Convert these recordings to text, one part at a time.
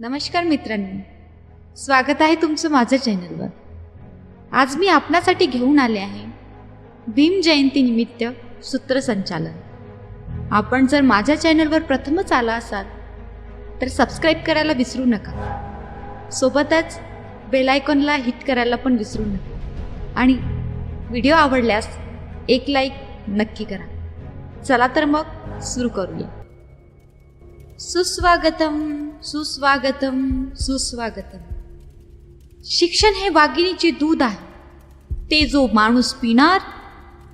नमस्कार मित्रांनो. स्वागत आहे तुमचं माझ्या चॅनलवर. आज मी आपणासाठी घेऊन आले आहे भीम जयंतीनिमित्त सूत्रसंचालन आपण जर माझ्या चॅनलवर प्रथमच आला असाल तर सबस्क्राईब करायला विसरू नका. सोबतच बेलायकॉनला हिट करायला पण विसरू नका. आणि व्हिडिओ आवडल्यास एक लाईक नक्की करा. चला तर मग सुरू करूया. सुस्वागतम. सुस्वागतम सुस्वागतम. शिक्षण हे वाघिणीचे दूध आहे. ते जो माणूस पिणार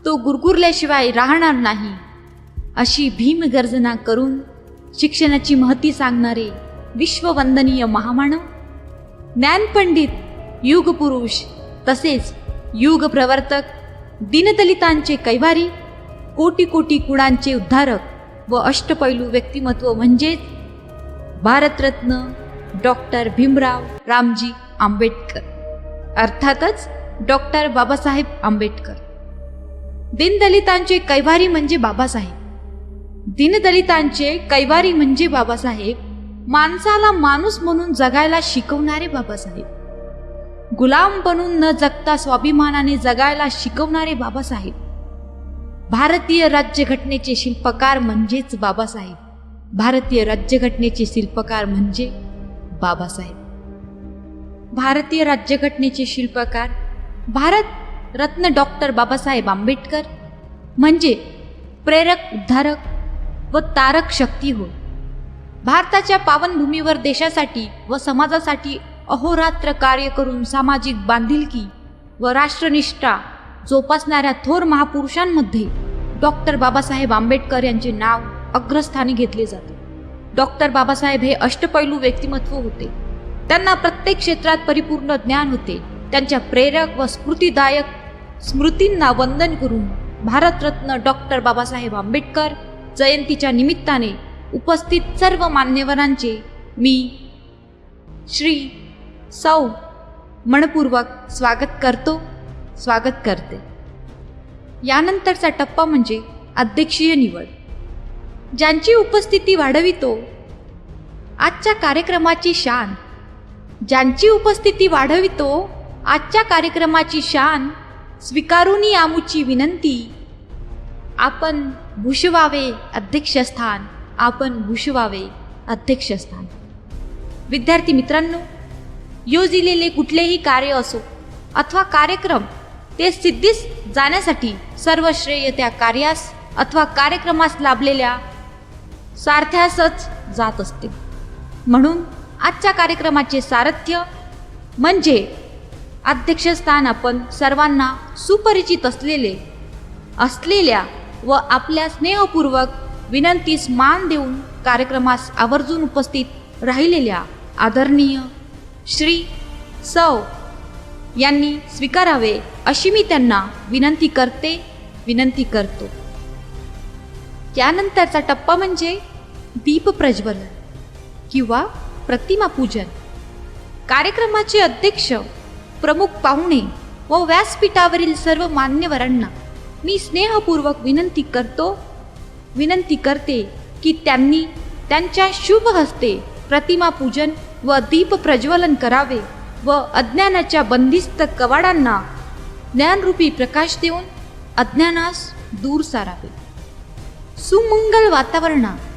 तो गुरगुरल्याशिवाय राहणार नाही. अशी भीम गर्जना करून शिक्षणाची महती सांगणारे विश्ववंदनीय महामानव ज्ञानपंडित युगपुरुष तसेच युग प्रवर्तक दीनदलितांचे कैवारी कोटी कोटी कुणांचे उद्धारक व अष्टपैलू व्यक्तिमत्व म्हणजेच भारतरत्न डॉक्टर भीमराव रामजी आंबेडकर. अर्थातच डॉक्टर बाबासाहेब आंबेडकर. दीनदलितांचे कैवारी म्हणजे बाबासाहेब. दीनदलितांचे कैवारी म्हणजे बाबासाहेब माणसाला माणूस म्हणून जगायला शिकवणारे बाबासाहेब. गुलाम बनून न जगता स्वाभिमानाने जगायला शिकवणारे बाबासाहेब. भारतीय राज्यघटनेचे शिल्पकार म्हणजेच बाबासाहेब. भारतीय राज्यघटनेचे शिल्पकार म्हणजे बाबासाहेब. भारतीय राज्यघटनेचे शिल्पकार भारत रत्न डॉक्टर बाबासाहेब आंबेडकर म्हणजे प्रेरक उद्धारक व तारक शक्ती होय. भारताच्या पावनभूमीवर देशासाठी व समाजासाठी अहोरात्र कार्य करून सामाजिक बांधिलकी व राष्ट्रनिष्ठा जोपासणाऱ्या थोर महापुरुषांमध्ये डॉक्टर बाबासाहेब आंबेडकर यांचे नाव अग्रस्थानी घेतले जाते. डॉक्टर बाबासाहेब हे अष्टपैलू व्यक्तिमत्व होते. त्यांना प्रत्येक क्षेत्रात परिपूर्ण ज्ञान होते. त्यांच्या प्रेरक व स्फूर्तीदायक स्मृतींना वंदन करून भारतरत्न डॉक्टर बाबासाहेब आंबेडकर जयंतीच्या निमित्ताने उपस्थित सर्व मान्यवरांचे मी श्री सौ मनपूर्वक स्वागत करतो स्वागत करते. यानंतरचा टप्पा म्हणजे अध्यक्षीय निवड. ज्यांची उपस्थिती वाढवितो. आजच्या कार्यक्रमाची शान. ज्यांची उपस्थिती वाढवितो आजच्या कार्यक्रमाची शान स्वीकारून आमुची विनंती. आपण भूषवावे अध्यक्षस्थान आपण भूषवावे अध्यक्षस्थान. विद्यार्थी मित्रांनो योजिलेले कुठलेही कार्य असो अथवा कार्यक्रम ते सिद्धीस जाण्यासाठी सर्व श्रेय त्या कार्यास अथवा कार्यक्रमास लाभलेल्या सारथ्यासच जात असते. म्हणून आजच्या कार्यक्रमाचे सारथ्य म्हणजे अध्यक्षस्थान आपण सर्वांना सुपरिचित असलेले असलेल्या व आपल्या स्नेहपूर्वक विनंतीस मान देऊन कार्यक्रमास आवर्जून उपस्थित राहिलेल्या आदरणीय श्री सौ यांनी स्वीकारावे अशी मी त्यांना विनंती करते विनंती करतो. त्यानंतरचा टप्पा म्हणजे दीप प्रज्वलन किंवा प्रतिमा पूजन कार्यक्रमाचे अध्यक्ष प्रमुख पाहुणे व व्यासपीठावरील सर्व मान्यवरांना मी स्नेहपूर्वक विनंती करतो विनंती करते की त्यांनी त्यांच्या शुभ हस्ते प्रतिमा पूजन व दीप प्रज्वलन करावे व अज्ञानाच्या बंदिस्त कवाडांना ज्ञानरूपी प्रकाश देऊन अज्ञानास दूर सारावे. सुमंगल वातावरणात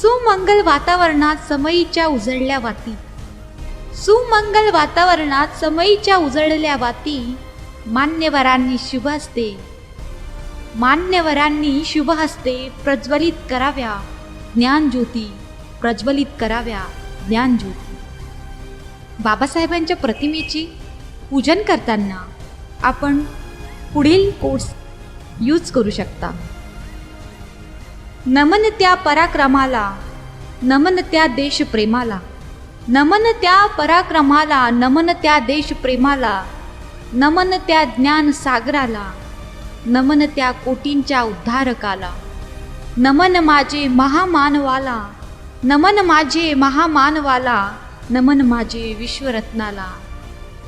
सुमंगल वातावरणात समयीच्या उजळल्या वाती. सुमंगल वातावरणात समयीच्या उजळल्या वाती मान्यवरांनी शुभ हस्ते. मान्यवरांनी शुभ हस्ते प्रज्वलित कराव्या. ज्ञानज्योती प्रज्वलित कराव्या. ज्ञानज्योती बाबासाहेबांच्या प्रतिमेची पूजन करताना आपण पुढील कोर्स यूज करू शकता. नमन त्या पराक्रमाला नमन त्या देशप्रेमाला नमन त्या पराक्रमाला नमन त्या देशप्रेमाला नमन त्या ज्ञान सागराला नमन त्या कोटींच्या उद्धारकाला नमन माझे महामानवाला नमन माझे महामानवाला नमन माझे विश्वरत्नाला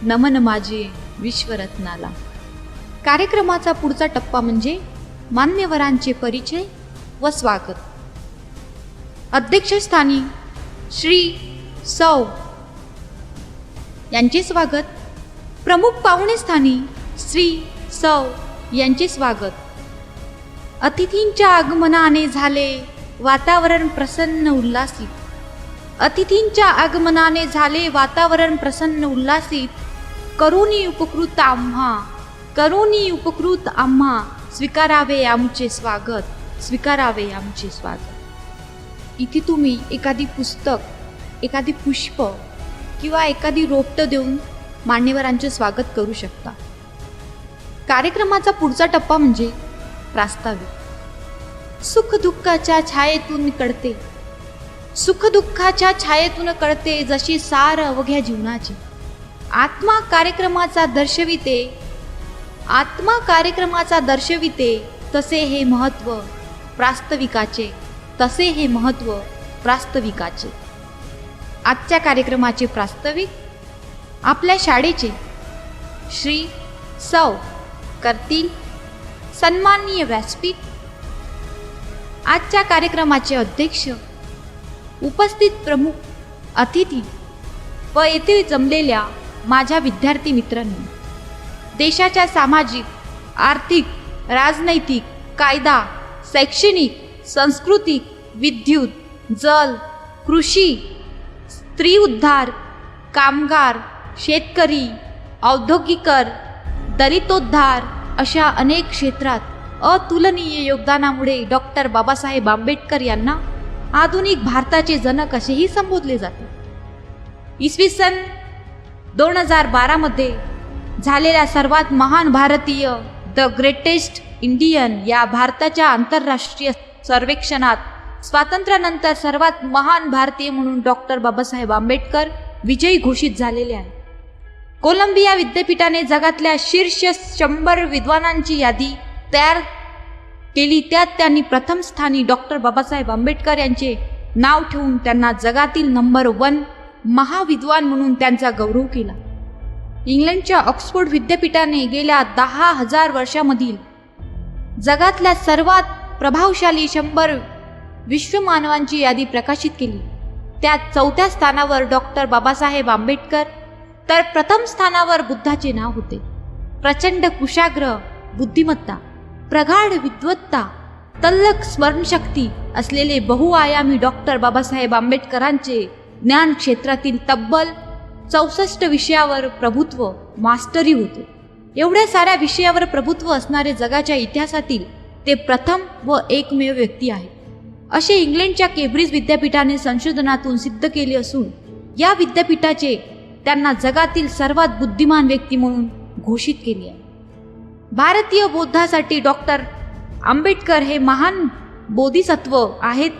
नमन माझे विश्वरत्नाला. कार्यक्रमाचा पुढचा टप्पा म्हणजे मान्यवरांचे परिचय व स्वागत. अध्यक्षस्थानी श्री सौ यांचे स्वागत. प्रमुख पाहुणेस्थानी श्री सौ यांचे स्वागत. अतिथींच्या आगमनाने झाले वातावरण प्रसन्न उल्लासित. अतिथींच्या आगमनाने झाले वातावरण प्रसन्न उल्लासित. करुणी उपकृत आम्हा करुणी उपकृत आम्हा स्वीकारावे आमचे स्वागत. स्वीकारावे आमचे स्वागत. इथे तुम्ही एखादी पुस्तक एखादी पुष्प किंवा एखादी रोपटं देऊन मान्यवरांचे स्वागत करू शकता. कार्यक्रमाचा पुढचा टप्पा म्हणजे प्रास्ताविक. सुखदुःखाच्या छायेतून कळते. सुखदुःखाच्या छायेतून कळते जशी सार अवघ्या जीवनाची. आत्मा कार्यक्रमाचा दर्शविते आत्मा कार्यक्रमाचा दर्शविते तसे हे महत्त्व प्रास्तविकाचे तसे हे महत्त्व प्रास्तविकाचे. आजच्या कार्यक्रमाचे प्रास्तविक आपल्या शाळेचे श्री सौ करतील सन्माननीय व्यासपीठ आजच्या कार्यक्रमाचे अध्यक्ष उपस्थित प्रमुख अतिथी व येथे जमलेल्या माझ्या विद्यार्थी मित्रांनी देशाच्या सामाजिक आर्थिक राजनैतिक कायदा शैक्षणिक सांस्कृतिक विद्युत जल कृषी स्त्री उद्धार कामगार शेतकरी औद्योगिकर दलितोद्धार अशा अनेक क्षेत्रात अतुलनीय योगदानामुळे डॉक्टर बाबासाहेब आंबेडकर यांना आधुनिक भारताचे जनक असेही संबोधले जाते. इसवी सन दोन हजार बारामध्ये झालेल्या सर्वात महान भारतीय द ग्रेटेस्ट इंडियन या भारताच्या आंतरराष्ट्रीय सर्वेक्षणात स्वातंत्र्यानंतर सर्वात महान भारतीय म्हणून डॉक्टर बाबासाहेब आंबेडकर विजयी घोषित झालेले आहे कोलंबिया विद्यापीठाने जगातल्या शीर्ष शंभर विद्वानांची यादी तयार केली. त्यात त्यांनी प्रथम स्थानी डॉक्टर बाबासाहेब आंबेडकर यांचे नाव ठेवून त्यांना जगातील नंबर वन महाविद्वान म्हणून त्यांचा गौरव केला. इंग्लंडच्या ऑक्सफोर्ड विद्यापीठाने गेल्या दहा हजार वर्षामधील जगातल्या सर्वात प्रभावशाली शंभर विश्वमानवांची यादी प्रकाशित केली. त्यात चौथ्या स्थानावर डॉक्टर बाबासाहेब आंबेडकर तर प्रथम स्थानावर बुद्धाचे नाव होते. प्रचंड कुशाग्र बुद्धिमत्ता प्रगाढ विद्वत्ता तल्लक स्मरणशक्ती असलेले बहुआयामी डॉक्टर बाबासाहेब आंबेडकरांचे ज्ञान क्षेत्रातील तब्बल चौसष्ट विषयावर प्रभुत्व मास्टरी होते. एवढ्या साऱ्या विषयावर प्रभुत्व असणारे जगाच्या इतिहासातील ते प्रथम व एकमेव व्यक्ती आहेत असे इंग्लंडच्या केब्रिज विद्यापीठाने संशोधनातून सिद्ध केले असून या विद्यापीठाचे त्यांना जगातील सर्वात बुद्धिमान व्यक्ती म्हणून घोषित केले आहे. भारतीय बौद्धासाठी डॉक्टर आंबेडकर हे महान बोधिसत्व आहेत.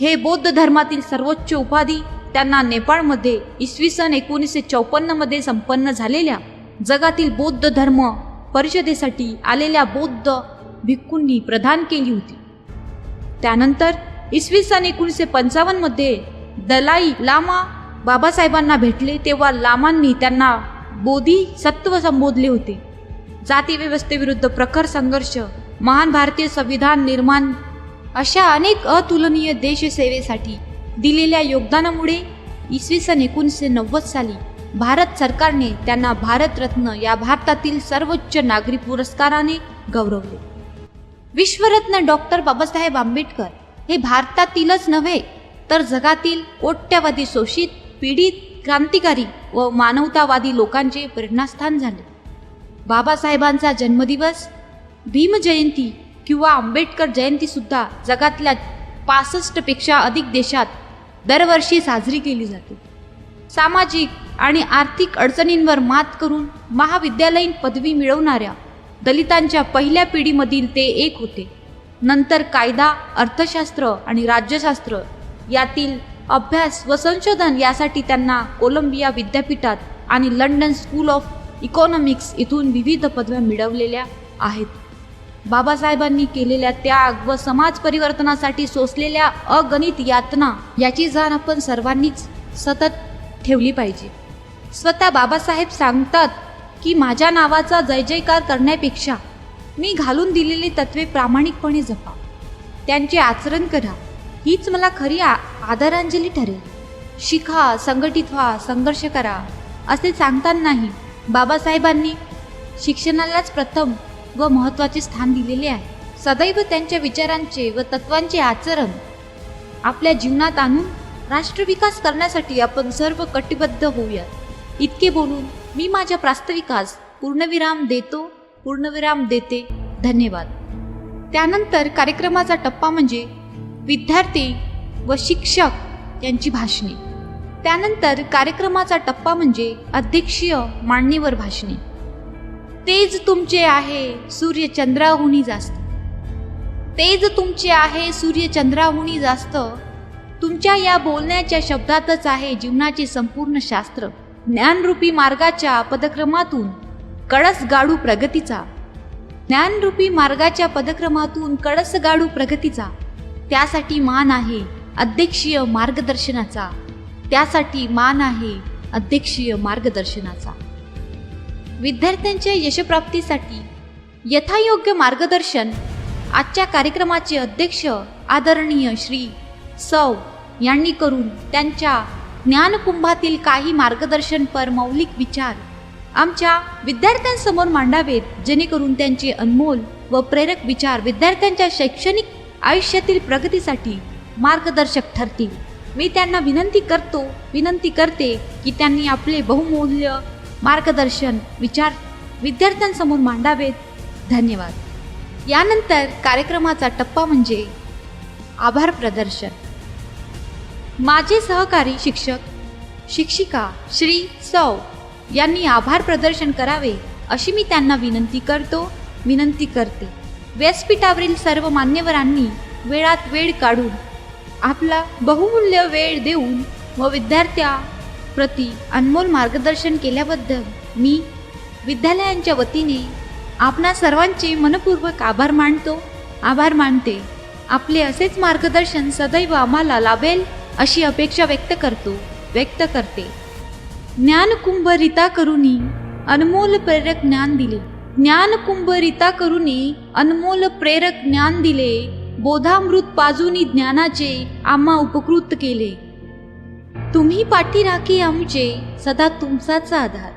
हे बौद्ध धर्मातील सर्वोच्च उपाधी त्यांना नेपाळमध्ये इसवी सन एकोणीसशे चौपन्नमध्ये संपन्न झालेल्या जगातील बौद्ध धर्म परिषदेसाठी आलेल्या बौद्ध भिक्खूंनी प्रदान केली होती. त्यानंतर इसवी सन एकोणीसशे पंचावन्नमध्ये दलाई लामा बाबासाहेबांना भेटले तेव्हा लामांनी त्यांना बोधिसत्व संबोधले होते. जाती व्यवस्थेविरुद्ध प्रखर संघर्ष महान भारतीय संविधान निर्माण अशा अनेक अतुलनीय देशसेवेसाठी दिलेल्या योगदानामुळे इसवी सन एकोणीसशे नव्वद साली भारत सरकारने त्यांना भारतरत्न या भारतातील सर्वोच्च नागरी पुरस्काराने गौरवले. विश्वरत्न डॉक्टर बाबासाहेब आंबेडकर हे भारतातीलच नव्हे तर जगातील कोट्यवधी शोषित पीडित क्रांतिकारी व मानवतावादी लोकांचे प्रेरणास्थान झाले. बाबासाहेबांचा जन्मदिवस भीमजयंती किंवा आंबेडकर जयंतीसुद्धा जगातल्या पासष्टपेक्षा अधिक देशात दरवर्षी साजरी केली जाते. सामाजिक आणि आर्थिक अडचणींवर मात करून महाविद्यालयीन पदवी मिळवणाऱ्या दलितांच्या पहिल्या पिढीमधील ते एक होते. नंतर कायदा अर्थशास्त्र आणि राज्यशास्त्र यातील अभ्यास व संशोधन यासाठी त्यांना कोलंबिया विद्यापीठात आणि लंडन स्कूल ऑफ इकॉनॉमिक्स इथून विविध पदव्या मिळवलेल्या आहेत. बाबासाहेबांनी केलेल्या त्याग व समाज परिवर्तनासाठी सोसलेल्या अगणित यातना याची जाण आपण सर्वांनीच सतत ठेवली पाहिजे. स्वतः बाबासाहेब सांगतात की माझ्या नावाचा जय जयकार करण्यापेक्षा मी घालून दिलेली तत्वे प्रामाणिकपणे जपा. त्यांचे आचरण करा. हीच मला खरी आ आदरांजली ठरेल. शिखा संघटित व्हा संघर्ष करा असे सांगतानाही बाबासाहेबांनी शिक्षणालाच प्रथम व महत्त्वाचे स्थान दिलेले आहे. सदैव त्यांच्या विचारांचे व तत्वांचे आचरण आपल्या जीवनात आणून राष्ट्रविकास करण्यासाठी आपण सर्व कटिबद्ध होऊयात. इतके बोलून मी माझ्या प्रास्ताविकास पूर्णविराम देतो पूर्णविराम देते. धन्यवाद. त्यानंतर कार्यक्रमाचा टप्पा म्हणजे विद्यार्थी व शिक्षक यांची भाषणे. त्यानंतर कार्यक्रमाचा टप्पा म्हणजे अध्यक्षीय मांडणीवर भाषणे. तेज तुमचे आहे सूर्य चंद्राहुनी जास्त. तेज तुमचे आहे सूर्य चंद्राहुनी जास्त. तुमच्या या बोलण्याच्या शब्दातच आहे जीवनाचे संपूर्ण शास्त्र. ज्ञानरूपी मार्गाच्या पदक्रमातून कळस गाडू प्रगतीचा. ज्ञानरूपी मार्गाच्या पदक्रमातून कळस गाडू प्रगतीचा. त्यासाठी मान आहे अध्यक्षीय मार्गदर्शनाचा. त्यासाठी मान आहे अध्यक्षीय मार्गदर्शनाचा. विद्यार्थ्यांच्या यशप्राप्तीसाठी यथायोग्य मार्गदर्शन आजच्या कार्यक्रमाचे अध्यक्ष आदरणीय श्री सौ यांनी करून त्यांच्या ज्ञानकुंभातील काही मार्गदर्शनपर मौलिक विचार. आमच्या विद्यार्थ्यांसमोर मांडावेत जेणेकरून त्यांचे अनमोल व प्रेरक विचार विद्यार्थ्यांच्या शैक्षणिक आयुष्यातील प्रगतीसाठी मार्गदर्शक ठरतील. मी त्यांना विनंती करतो विनंती करते की त्यांनी आपले बहुमूल्य मार्गदर्शन विचार विद्यार्थ्यांसमोर मांडावेत. धन्यवाद. यानंतर कार्यक्रमाचा टप्पा म्हणजे आभार प्रदर्शन. माझे सहकारी शिक्षक शिक्षिका श्री सौ यांनी आभार प्रदर्शन करावे अशी मी त्यांना विनंती करतो विनंती करते. व्यासपीठावरील सर्व मान्यवरांनी वेळात वेळ काढून आपला बहुमूल्य वेळ देऊन व विद्यार्थ्या प्रति अनमोल मार्गदर्शन केल्याबद्दल मी विद्यालयांच्या वतीने आपणा सर्वांचे मनपूर्वक आभार मानतो. आभार मानते. आपले असेच मार्गदर्शन सदैव आम्हाला लाभेल. अशी अपेक्षा व्यक्त करतो व्यक्त करते. ज्ञानकुंभ रिता करुणी अनमोल प्रेरक ज्ञान दिले. ज्ञानकुंभ रिता करुणी अनमोल प्रेरक ज्ञान दिले. बोधामृत पाजुनी ज्ञानाचे आम्हा उपकृत केले. तुम्ही पाठी राखे आमचे सदा तुमचाच आधार.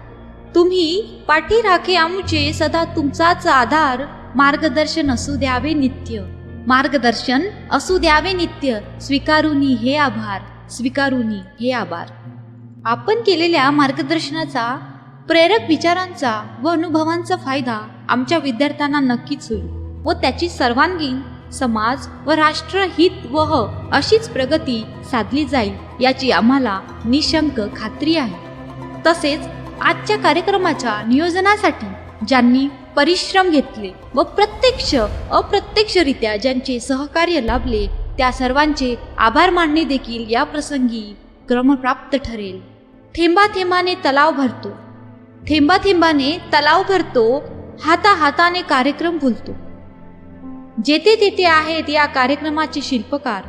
तुम्ही पाठी राखे आमचे सदा तुमचाच आधार. मार्गदर्शन असू द्यावे नित्य. मार्गदर्शन असू द्यावे नित्य. स्वीकारुनी हे आभार. स्वीकारुनी हे आभार. आपण केलेल्या मार्गदर्शनाचा प्रेरक विचारांचा व अनुभवांचा फायदा आमच्या विद्यार्थ्यांना नक्कीच होईल व त्याची सर्वांगीण समाज व राष्ट्रहित वह अशीच प्रगती साधली जाईल याची आम्हाला निशंक खात्री आहे. तसेच आजच्या कार्यक्रमाच्या नियोजनासाठी ज्यांनी परिश्रम घेतले व प्रत्यक्ष अप्रत्यक्षरित्या ज्यांचे सहकार्य लाभले त्या सर्वांचे आभार मानणे देखील या प्रसंगी क्रमप्राप्त ठरेल. थेंबा थेंबाने तलाव भरतो. थेंबा थेंबाने तलाव भरतो हाता हाताने कार्यक्रम फुलतो जेथे तेथे आहेत या कार्यक्रमाचे शिल्पकार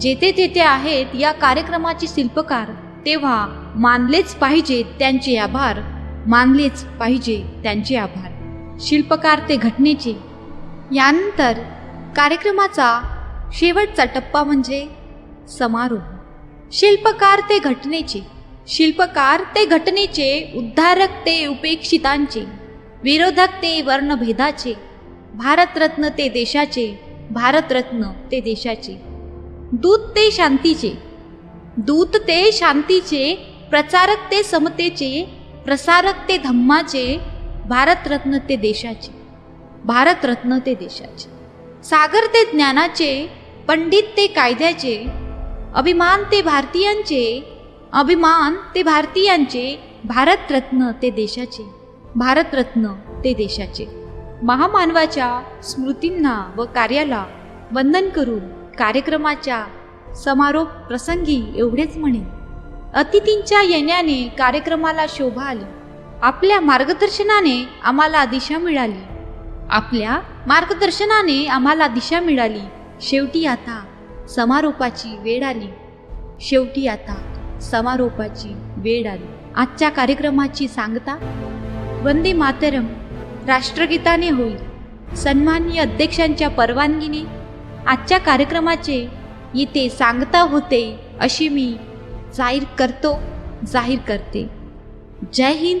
जेथे तेथे आहेत या कार्यक्रमाचे शिल्पकार तेव्हा मानलेच पाहिजे त्यांचे आभार मानलेच पाहिजे त्यांचे आभार. शिल्पकार ते घटनेचे. यानंतर कार्यक्रमाचा शेवटचा टप्पा म्हणजे समारोह. शिल्पकार ते घटनेचे. शिल्पकार ते घटनेचे उद्धारक ते उपेक्षितांचे विरोधक ते वर्णभेदाचे भारतरत्न ते देशाचे भारतरत्न ते देशाचे. दूत ते शांतीचे. दूत ते शांतीचे प्रचारक ते समतेचे प्रसारक ते धम्माचे भारतरत्न ते देशाचे. भारतरत्न ते देशाचे. सागर ते ज्ञानाचे पंडित ते कायद्याचे अभिमान ते भारतीयांचे अभिमान ते भारतीयांचे भारतरत्न ते देशाचे. भारतरत्न ते देशाचे. महामानवाच्या स्मृतींना व कार्याला वंदन करून कार्यक्रमाच्या समारोप प्रसंगी एवढेच म्हणेन अतिथींच्या येण्याने कार्यक्रमाला शोभा आली. आपल्या मार्गदर्शनाने आम्हाला दिशा मिळाली. आपल्या मार्गदर्शनाने आम्हाला दिशा मिळाली. शेवटी आता समारोपाची वेळ आली. शेवटी आता समारोपाची वेळ आली. आजच्या कार्यक्रमाची सांगता वंदे मातरम राष्ट्रगीताने होईल. सन्माननीय अध्यक्षांच्या परवानगीने आजच्या कार्यक्रमाचे येथे सांगता होते अशी मी जाहीर करतो जाहीर करते. जय हिंद